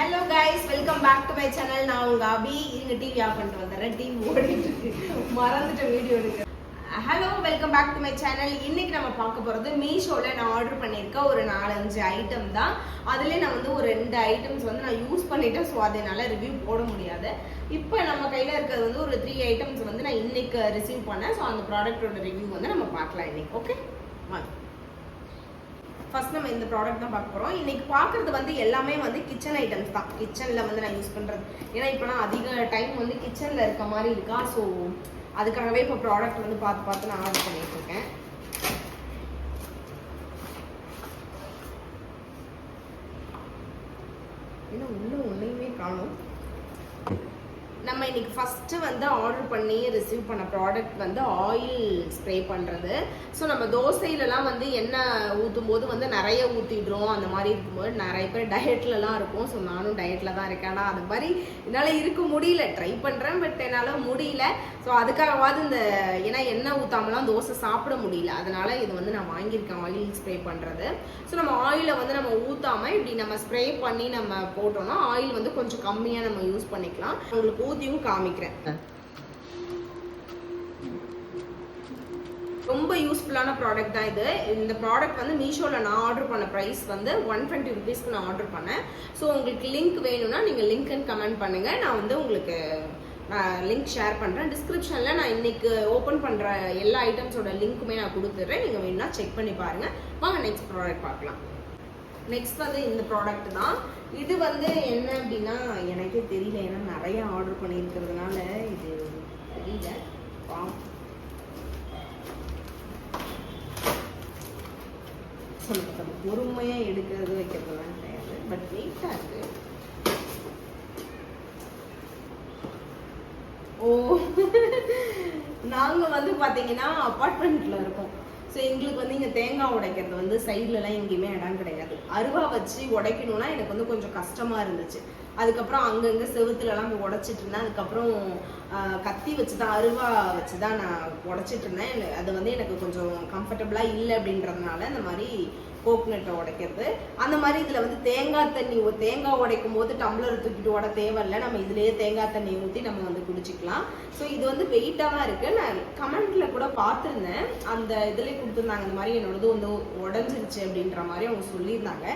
Hello guys welcome back to my channel நான் உங்க அபி. இங்க டிவி ஆஃப் பண்ணிட்டு வந்துடுறேன் டிவி ஓடிட்டு இருக்கு. மறந்துட்டு வீடியோ எடுக்க. Hello welcome back to my channel இன்னைக்கு நம்ம பார்க்க போறது மீஷோல நான் ஆர்டர் பண்ணியிருக்க ஒரு நாலஞ்சு ஐட்டம் தான். அதுலேயே நான் வந்து ஒரு ரெண்டு ஐட்டம்ஸ் வந்து நான் யூஸ் பண்ணிட்டேன். ஸோ அதனால ரிவ்யூ போட முடியாது. இப்போ நம்ம கையில் இருக்கிறது வந்து ஒரு த்ரீ ஐட்டம்ஸ் வந்து நான் இன்னைக்கு ரிசீவ் பண்ணேன். ஸோ அந்த ப்ராடக்ட்டோட ரிவ்யூ வந்து நம்ம பார்க்கலாம் இன்னைக்கு. ஓகே வாங்க. ஃபர்ஸ்ட் நம்ம இந்த ப்ராடக்ட் தான் பார்க்க போகிறோம் இன்னைக்கு பார்க்குறது வந்து எல்லாமே வந்து கிச்சன் ஐட்டம்ஸ் தான். கிச்சனில் வந்து நான் யூஸ் பண்ணுறது ஏன்னா இப்போ நான் அதிக டைம் வந்து கிச்சனில் இருக்க மாதிரி இருக்கா? ஸோ அதுக்காகவே இப்போ ப்ராடக்ட் வந்து பார்த்து பார்த்து நான் ஆர்டர் பண்ணிட்டு இருக்கேன். ஏன்னா உள்ள ஒன்றையுமே காணும். நம்ம இன்றைக்கி ஃபஸ்ட்டு வந்து ஆர்டர் பண்ணி ரிசீவ் பண்ண ப்ராடக்ட் வந்து ஆயில் ஸ்ப்ரே பண்ணுறது ஸோ நம்ம தோசையிலலாம் வந்து எண்ணெய் ஊற்றும் போது வந்து நிறைய ஊற்றிடுறோம் அந்த மாதிரி இருக்கும்போது நிறைய பேர் டயட்லலாம் இருக்கும். ஸோ நானும் டயட்டில் தான் இருக்கேன். ஆனால் அது மாதிரி என்னால் இருக்க முடியல. ட்ரை பண்ணுறேன் பட் என்னால் முடியல. ஸோ அதுக்காகவாது இந்த ஏன்னா எண்ணெய் ஊற்றாமலாம் தோசை சாப்பிட முடியல. அதனால் இது வந்து நான் வாங்கியிருக்கேன் ஆயில் ஸ்ப்ரே பண்ணுறது ஸோ நம்ம ஆயிலை வந்து நம்ம ஊற்றாம இப்படி நம்ம ஸ்ப்ரே பண்ணி நம்ம போட்டோம்னா ஆயில் வந்து கொஞ்சம் கம்மியாக நம்ம யூஸ் பண்ணிக்கலாம். உங்களுக்கு ஊற்றியும் காமிக்கிறேன். ரொம்ப யூஸ்ஃபுல்லான ப்ராடக்ட் தான் இது. இந்த ப்ராடக்ட் வந்து மீஷோவில் நான் ஆர்டர் பண்ண ப்ரைஸ் வந்து ஒன் டுவெண்ட்டி ருபீஸ்க்கு நான் ஆர்டர் பண்ணேன். ஸோ உங்களுக்கு லிங்க் வேணும்னா நீங்கள் லிங்க்னு கமெண்ட் பண்ணுங்கள் நான் வந்து உங்களுக்கு லிங்க் ஷேர் பண்ணுறேன் டிஸ்கிரிப்ஷனில் நான் இன்னைக்கு ஓப்பன் பண்ணுற எல்லா ஐட்டம்ஸோட லிங்க்குமே நான் கொடுத்துட்றேன். நீங்கள் வேணும்னா செக் பண்ணி பாருங்கள் வாங்க நெக்ஸ்ட் ப்ராடக்ட் பார்க்கலாம். நெக்ஸ்ட் வந்து இந்த ப்ராடக்ட் தான். இது வந்து என்ன அப்படின்னா எனக்கே தெரியல. ஏன்னா நிறைய ஆர்டர் பண்ணியிருக்கிறதுனால இது தெரியல. வா சொல்லுங்க பொறுமையாக எடுக்கிறது வைக்கிறதுலாம் கிடையாது. பட் வெயிட்டாக இருக்கு. ஓ. நாங்கள் வந்து பார்த்தீங்கன்னா அப்பார்ட்மெண்ட்டில் இருக்கோம். ஸோ எங்களுக்கு வந்து இங்கே தேங்காய் உடைக்கிறது வந்து சைட்லலாம் எங்கேயுமே இடம் கிடையாது. அருவா வச்சு உடைக்கணும்னா எனக்கு வந்து கொஞ்சம் கஷ்டமாக இருந்துச்சு. அதுக்கப்புறம் அங்கங்கே செவுத்துலலாம் போய் உடைச்சிட்டு இருந்தேன். அதுக்கப்புறம் கத்தி வச்சு தான் அருவா வச்சு தான் நான் உடைச்சிட்டு இருந்தேன். அது வந்து எனக்கு கொஞ்சம் கம்ஃபர்டபுளாக இல்லை அப்படின்றதுனால இந்த மாதிரி கோக்னட்டை உடைக்கிறது. அந்த மாதிரி இதில் வந்து தேங்காய் தண்ணி தேங்காய் உடைக்கும் போது டம்ளர் தூக்கிட்டு உட தேவையில்லை. நம்ம இதுலேயே தேங்காய் தண்ணி ஊற்றி நம்ம வந்து குடிச்சிக்கலாம். ஸோ இது வந்து வெயிட்டாக தான் இருக்குது நான் கமெண்ட்டில் கூட பார்த்துருந்தேன். அந்த இதுலேயே கொடுத்துருந்தாங்க. இந்த மாதிரி என்னோடது வந்து உடஞ்சிருச்சு அப்படின்ற மாதிரி அவங்க சொல்லியிருந்தாங்க.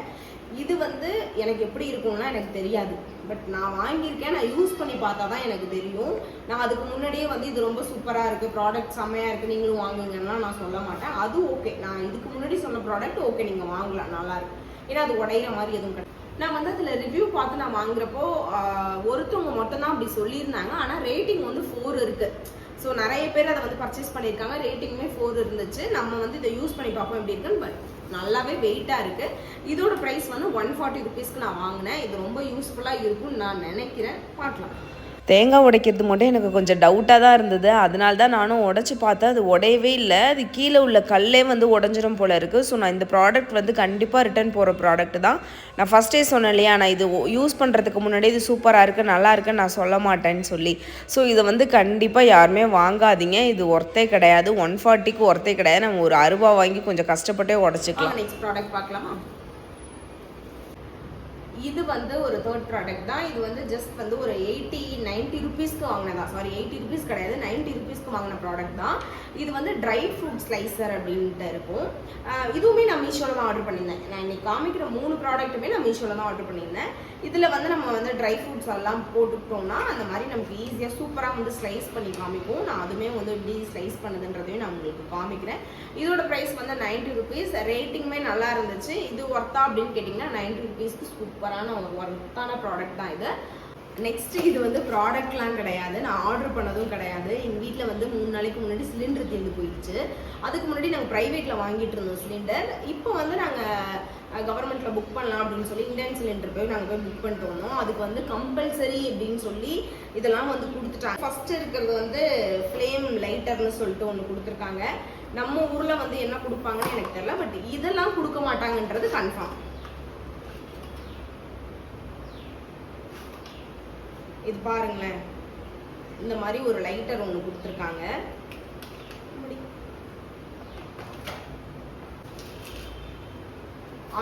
இது வந்து எனக்கு எப்படி இருக்கும்னா எனக்கு தெரியாது. பட் நான் வாங்கியிருக்கேன் நான் யூஸ் பண்ணி பார்த்தா தான் எனக்கு தெரியும். நான் அதுக்கு முன்னாடியே வந்து இது ரொம்ப சூப்பராக இருக்குது ப்ராடக்ட் செம்மையாக இருக்குது நீங்களும் வாங்குங்கன்னா நான் சொல்ல மாட்டேன். அது ஓகே நான் இதுக்கு முன்னாடி சொன்ன ப்ராடக்ட் ஓகே நீங்கள் வாங்கலாம் நல்லாயிருக்கும் ஏன்னா அது உடையிற மாதிரி எதுவும் கிடையாது. நான் வந்து அதில் ரிவ்யூ பார்த்து நான் வாங்குறப்போ ஒருத்தவங்க மட்டும்தான் அப்படி சொல்லியிருந்தாங்க. ஆனால் ரேட்டிங் வந்து ஃபோர் இருக்குது ஸோ நிறைய பேர் அதை வந்து பர்ச்சேஸ் பண்ணியிருக்காங்க. ரேட்டிங்குமே ஃபோர் இருந்துச்சு. நம்ம வந்து இதை யூஸ் பண்ணி பார்ப்போம் எப்படி இருக்குன்னு பட் நல்லாவே வெயிட்டாக இருக்கு. இதோட ப்ரைஸ் வந்து ஒன் ஃபார்ட்டி ருபீஸ்க்கு நான் வாங்கினேன். இது ரொம்ப யூஸ்ஃபுல்லாக இருக்கும்னு நான் நினைக்கிறேன். பார்க்கலாம். தேங்காய் உடைக்கிறது மட்டும் எனக்கு கொஞ்சம் டவுட்டாக தான் இருந்தது. அதனால தான் நானும் உடச்சி பார்த்தேன். அது உடையவே இல்லை. அது கீழே உள்ள கல்லே வந்து உடஞ்சிரும் போல இருக்குது ஸோ நான் இந்த ப்ராடக்ட் வந்து கண்டிப்பாக ரிட்டர்ன் போகிற ப்ராடக்ட் தான். நான் ஃபஸ்ட்டே சொன்னேன் இல்லையா நான் இது யூஸ் பண்ணுறதுக்கு முன்னாடி இது சூப்பராக இருக்குது நல்லா இருக்குன்னு நான் சொல்ல மாட்டேன்னு சொல்லி. ஸோ இதை வந்து கண்டிப்பாக யாருமே வாங்காதீங்க. இது ஒர்த்தே கிடையாது. ஒன் ஃபார்ட்டிக்கு ஒர்த்தே கிடையாது. நம்ம ஒரு அருவா வாங்கி கொஞ்சம் கஷ்டப்பட்டே உடச்சிக்கலாம். நெக்ஸ்ட் ப்ராடக்ட் பார்க்கலாமா? இது வந்து ஒரு தேர்ட் ப்ராடக்ட் தான். இது வந்து ஜஸ்ட் வந்து ஒரு எயிட்டி நைன்ட்டி ருபீஸ்க்கு வாங்கினதா? சாரி எயிட்டி ருபீஸ் கிடையாது. நைன்ட்டி ருபீஸ்க்கு வாங்கின ப்ராடக்ட் தான். இது வந்து ட்ரை ஃப்ரூட் ஸ்லைசர் அப்படின்ட்டு இருக்கும் இதுவுமே நான் மீஷோவில் தான் ஆர்டர் பண்ணியிருந்தேன். நான் இன்னைக்கு காமிக்கிற மூணு ப்ராடக்ட்டுமே நான் மீஷோவில் தான் ஆர்டர் பண்ணியிருந்தேன். இதில் வந்து நம்ம வந்து ட்ரை ஃப்ரூட்ஸ் எல்லாம் போட்டுக்கிட்டோம்னா அந்த மாதிரி நமக்கு ஈஸியாக சூப்பராக வந்து ஸ்லைஸ் பண்ணி காமிக்கும் நான் அதுவுமே வந்து எப்படி ஸ்லைஸ் பண்ணுதுன்றதையும் நான் உங்களுக்கு காமிக்கிறேன். இதோட ப்ரைஸ் வந்து நைன்ட்டி ருபீஸ் ரேட்டிங்குமே நல்லா இருந்துச்சு. இது ஒர்த்தா அப்படின்னு கேட்டிங்கன்னா நைன்ட்டி ருபீஸ்க்கு சூப்பரான ஒரு ஒர்த்தான ப்ராடக்ட் தான் இது. நெக்ஸ்ட் இது வந்து ப்ராடக்ட்லாம் கிடையாது. நான் ஆர்டர் பண்ணதும் கிடையாது. எங்கள் வீட்டில் வந்து மூணு நாளைக்கு முன்னாடி சிலிண்டர் தீர்ந்து போயிடுச்சு. அதுக்கு முன்னாடி நாங்கள் ப்ரைவேட்டில் வாங்கிட்டு இருந்தோம் சிலிண்டர் இப்போ வந்து நாங்கள் கவர்மெண்ட்டில் புக் பண்ணலாம் அப்படின்னு சொல்லி இந்தியன் சிலிண்டர் போய் நாங்கள் போய் புக் பண்ணிட்டு வந்தோம். அதுக்கு வந்து கம்பல்சரி அப்படின்னு சொல்லி இதெல்லாம் வந்து கொடுத்துட்டாங்க. ஃபர்ஸ்ட் இருக்கிறது வந்து ஃப்ளேம் லைட்டர்னு சொல்லிட்டு ஒன்று கொடுத்துருக்காங்க. நம்ம ஊரில் வந்து என்ன கொடுப்பாங்கன்னு எனக்கு தெரியல பட் இதெல்லாம் கொடுக்க மாட்டாங்கன்றது கன்ஃபார்ம் இது பாருங்களேன். இந்த மாதிரி ஒரு லைட்டர் ஒன்று கொடுத்துருக்காங்க.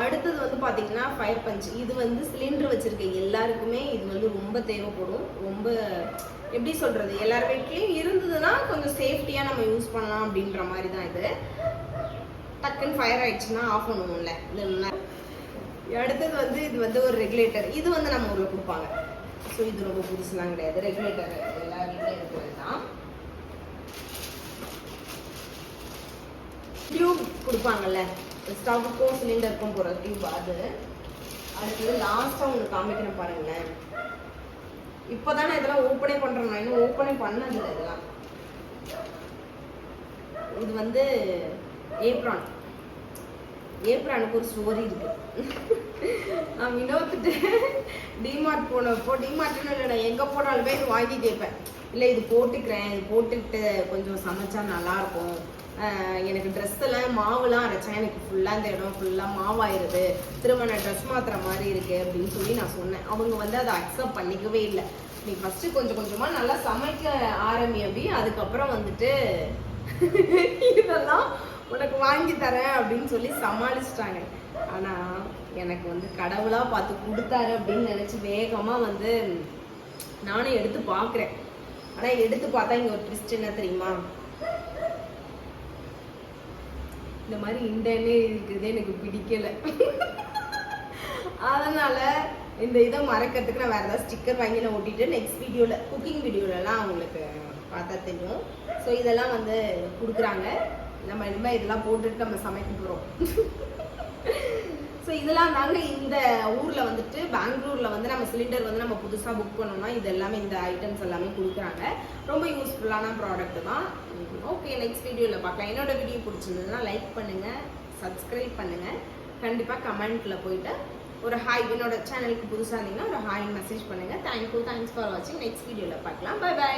அடுத்தது வந்து பார்த்தீங்கன்னா ஃபயர் பஞ்ச் இது வந்து சிலிண்டர் வச்சுருக்க எல்லாருக்குமே இது வந்து ரொம்ப தேவைப்படும். ரொம்ப எப்படி சொல்கிறது எல்லார் வீட்லேயும் இருந்ததுன்னா கொஞ்சம் சேஃப்டியாக நம்ம யூஸ் பண்ணலாம் அப்படின்ற மாதிரி தான் இது. டக்குன்னு ஃபயர் ஆயிடுச்சுன்னா ஆஃப் பண்ணுவோம்ல. இந்த அடுத்தது வந்து இது வந்து ஒரு ரெகுலேட்டர் இது வந்து நம்ம ஊரில் கொடுப்பாங்க. ஸோ இது ரொம்ப புதுசுலாம் கிடையாது. ரெகுலேட்டர் எல்லா வீட்லையும் இருக்கிறது தான். டியூப் கொடுப்பாங்கல்ல. ஸ்டவ்வுக்கும் சிலிண்டருக்கும் போகிற டியூப் அது. அடுத்தது லாஸ்ட்டாக உங்களுக்கு காமிக்கிறேன் பாருங்களேன். இப்போதானே இதெல்லாம் ஓப்பனே பண்ணுறோம் நான் இன்னும் ஓப்பனே பண்ணதில்லை இதெல்லாம். இது வந்து ஏப்ரான் ஏப்ரானுக்கு ஒரு ஸ்டோரி இருக்கு. நான் வினோத்துட்டு டிமார்ட் போனப்போ டிமார்ட்னு இல்லை நான் எங்கே போனாலுமே இது வாங்கி கேட்பேன். இல்லை இது போட்டுக்கிறேன். இது போட்டுக்கிட்டு கொஞ்சம் சமைச்சா நல்லாயிருக்கும். எனக்கு ட்ரெஸ்ஸில் மாவுலாம் அரைச்சா எனக்கு ஃபுல்லாக இந்த இடம் ஃபுல்லாக மாவாயிருது. திரும்ப நான் ட்ரெஸ் மாத்துற மாதிரி இருக்கு அப்படின்னு சொல்லி நான் சொன்னேன். அவங்க வந்து அதை அக்செப்ட் பண்ணிக்கவே இல்லை. நீ ஃபஸ்ட்டு கொஞ்சம் கொஞ்சமாக நல்லா சமைக்க ஆரம்பி அப்படி அதுக்கப்புறம் வந்துட்டு இதெல்லாம் உனக்கு வாங்கி தரேன் அப்படின்னு சொல்லி சமாளிச்சிட்டாங்க. ஆனா எனக்கு வந்து கடவுளா பார்த்து கொடுத்தாரு அப்படின்னு நினைச்சு வேகமா வந்து நானும் எடுத்து பார்க்குறேன். ஆனா எடுத்து பார்த்தா இங்க ஒரு ட்விஸ்ட் என்ன தெரியுமா? இந்த மாதிரி இண்டனே இருக்குது எனக்கு பிடிக்கல. அதனால இந்த இதை மறக்கிறதுக்கு நான் வேற ஏதாவது ஸ்டிக்கர் வாங்கி நான் ஒட்டிட்டு நெக்ஸ்ட் வீடியோல குக்கிங் வீடியோலலாம் உங்களுக்கு பார்த்தா தெரியும். ஸோ இதெல்லாம் வந்து கொடுக்குறாங்க. நம்ம இனிமேல் இதெல்லாம் போட்டுட்டு நம்ம சமைக்க போகிறோம் ஸோ இதெல்லாம் தாங்க இந்த ஊரில் வந்துட்டு பெங்களூரில் வந்து நம்ம சிலிண்டர் வந்து நம்ம புதுசாக புக் பண்ணோம்னா இது எல்லாமே இந்த ஐட்டம்ஸ் எல்லாமே கொடுக்குறாங்க. ரொம்ப யூஸ்ஃபுல்லான ப்ராடக்ட் தான். ஓகே நெக்ஸ்ட் வீடியோவில் பார்க்கலாம். என்னோட வீடியோ பிடிச்சிருந்ததுன்னா லைக் பண்ணுங்கள் சப்ஸ்கிரைப் பண்ணுங்கள் கண்டிப்பாக கமெண்ட்டில் போயிட்டு ஒரு ஹாய் என்னோட சேனலுக்கு புதுசாக இருந்தீங்கன்னா ஒரு ஹாய் மெசேஜ் பண்ணுங்கள் தேங்க்யூ தேங்க்ஸ் ஃபார் வாட்சிங் நெக்ஸ்ட் வீடியோவில் பார்க்கலாம். By by